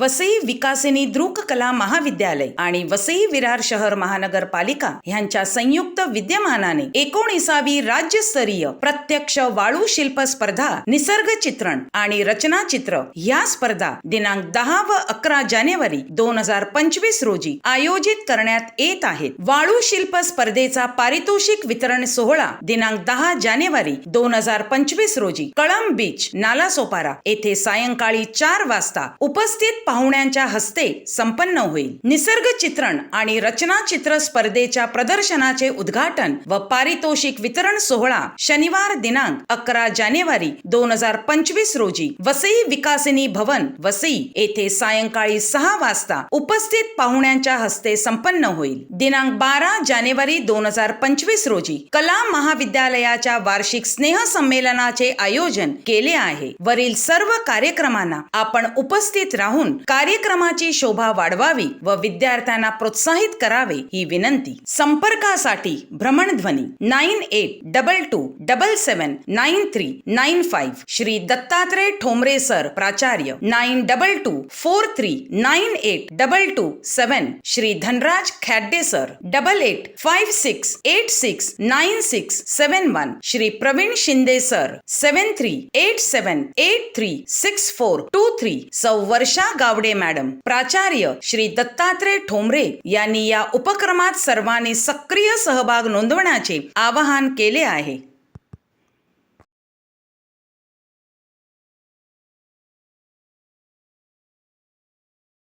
वसई विकासिनी द्रुक कला महाविद्यालय आणि वसई विरार शहर महानगरपालिका ह्यांच्या संयुक्त विद्यमानाने एकोणीसावी राज्यस्तरीय प्रत्यक्ष वाळू शिल्प स्पर्धा निसर्ग चित्रण आणि रचना चित्र ह्या स्पर्धा दिनांक दहा व अकरा जानेवारी दोन हजार पंचवीस रोजी आयोजित करण्यात येत आहेत. वाळू शिल्प स्पर्धेचा पारितोषिक वितरण सोहळा दिनांक दहा जानेवारी दोन हजार पंचवीस रोजी कळंब बीच नालासोपारा येथे सायंकाळी चार वाजता उपस्थित पाहुण्यांच्या हस्ते संपन्न होईल. निसर्ग चित्रण आणि रचना चित्र स्पर्धेच्या प्रदर्शनाचे उद्घाटन व पारितोषिक वितरण सोहळा शनिवार दिनांक अकरा जानेवारी दोन हजार पंचवीस रोजी वसई विकासिनी भवन वसई येथे सायंकाळी सहा वाजता उपस्थित पाहुण्यांच्या हस्ते संपन्न होईल. दिनांक बारा जानेवारी दोन हजार पंचवीस रोजी कला महाविद्यालयाच्या वार्षिक स्नेह संमेलनाचे आयोजन केले आहे. वरील सर्व कार्यक्रमांना आपण उपस्थित राहून कार्यक्रमाची शोभा वाढवावी व विद्यार्थ्यांना प्रोत्साहित करावे ही विनंती. संपर्कासाठी भ्रमणध्वनी nine eight double two double seven nine three nine five. Shri Dattatray Thombre sir प्राचार्य nine double two four three nine eight double two seven. Shri Dhanraj Khadde sir double eight five six eight six nine six seven one. Shri Pravin Shinde sir seven three eight seven eight three six four two three. Sau Varsha Gawade madam. प्राचार्य श्री दत्तात्रय ठोंबरे यांनी या उपक्रमात सर्वांनी सक्रिय सहभाग नोंदवण्याचे आवाहन केले आहे.